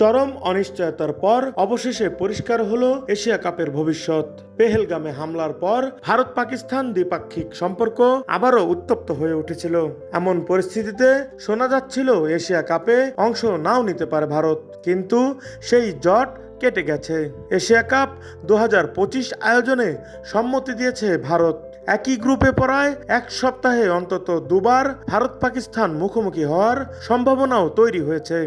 চরম অনিশ্চয়তার পর অবশেষে পরিষ্কার হলো এশিয়া কাপের ভবিষ্যৎ। পেহেলগামে হামলার পর ভারত পাকিস্তান দ্বিপাক্ষিক সম্পর্ক আবারও উত্তপ্ত হয়ে উঠেছিল। এমন পরিস্থিতিতে শোনা যাচ্ছিল এশিয়া কাপে অংশ নাও নিতে পারে ভারত, কিন্তু সেই জট কেটে গেছে। এশিয়া কাপ দু হাজার পঁচিশ আয়োজনে সম্মতি দিয়েছে ভারত। একই গ্রুপে পড়ায় এক সপ্তাহে অন্তত দুবার ভারত পাকিস্তান মুখোমুখি হওয়ার সম্ভাবনাও তৈরি হয়েছে।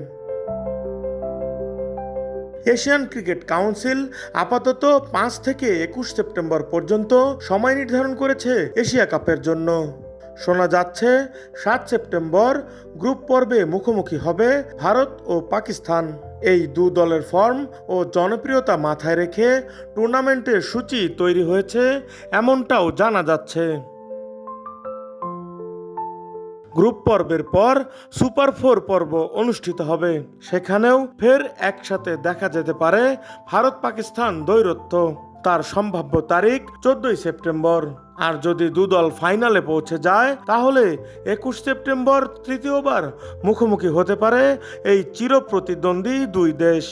এশিয়ান ক্রিকেট কাউন্সিল আপাতত পাঁচ থেকে একুশ সেপ্টেম্বর পর্যন্ত সময় নির্ধারণ করেছে এশিয়া কাপের জন্য। শোনা যাচ্ছে, সাত সেপ্টেম্বর গ্রুপ পর্বে মুখোমুখি হবে ভারত ও পাকিস্তান। এই দু দলের ফর্ম ও জনপ্রিয়তা মাথায় রেখে টুর্নামেন্টের সূচি তৈরি হয়েছে, এমনটাও জানা যাচ্ছে। গ্রুপ পর্বের পর সুপার ফোর পর্ব অনুষ্ঠিত হবে। সেখানেও ফের একসাথে দেখা যেতে পারে ভারত পাকিস্তান দ্বৈরথ্য তার সম্ভাব্য তারিখ চোদ্দই সেপ্টেম্বর। আর যদি দুদল ফাইনালে পৌঁছে যায়, তাহলে একুশ সেপ্টেম্বর তৃতীয়বার মুখোমুখি হতে পারে এই চিরপ্রতিদ্বন্দ্বী দুই দেশ।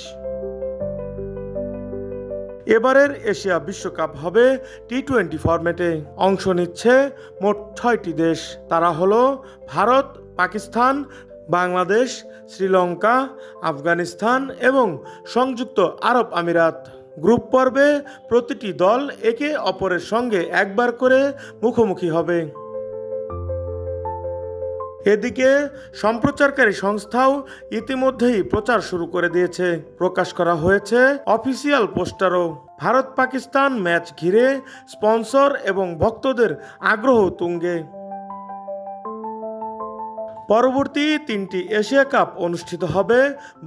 এবারের এশিয়া বিশ্বকাপ হবে টি টোয়েন্টি ফরম্যাটে। অংশ নিচ্ছে মোট ছয়টি দেশ। তারা হলো ভারত, পাকিস্তান, বাংলাদেশ, শ্রীলঙ্কা, আফগানিস্তান এবং সংযুক্ত আরব আমিরাত। গ্রুপ পর্বে প্রতিটি দল একে অপরের সঙ্গে একবার করে মুখোমুখি হবে। এদিকে সম্প্রচারকারী সংস্থাও ইতিমধ্যেই প্রচার শুরু করে দিয়েছে। প্রকাশ করা হয়েছে অফিসিয়াল পোস্টারও। ভারত পাকিস্তান ম্যাচ ঘিরে স্পন্সর এবং ভক্তদের আগ্রহ তুঙ্গে। পরবর্তী তিনটি এশিয়া কাপ অনুষ্ঠিত হবে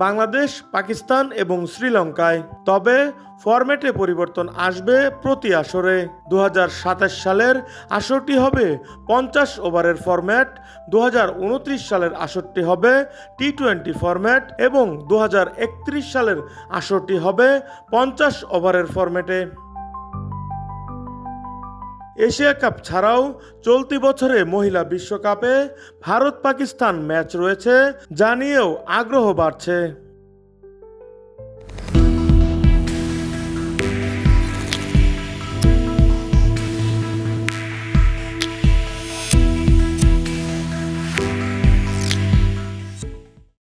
বাংলাদেশ, পাকিস্তান এবং শ্রীলঙ্কায়। তবে ফরম্যাটে পরিবর্তন আসবে প্রতি আসরে। দু হাজার সাতাশ সালের আসরটি হবে পঞ্চাশ ওভারের ফরম্যাট দু হাজার উনত্রিশ সালের আসরটি হবে টি টোয়েন্টি ফরম্যাট এবং দু হাজার একত্রিশ সালের আসরটি হবে পঞ্চাশ ওভারের ফরম্যাটে। এশিয়া কাপ ছাড়াও চলতি বছরে মহিলা বিশ্বকাপে ভারত পাকিস্তান ম্যাচ রয়েছে, যা নিয়েও আগ্রহ বাড়ছে।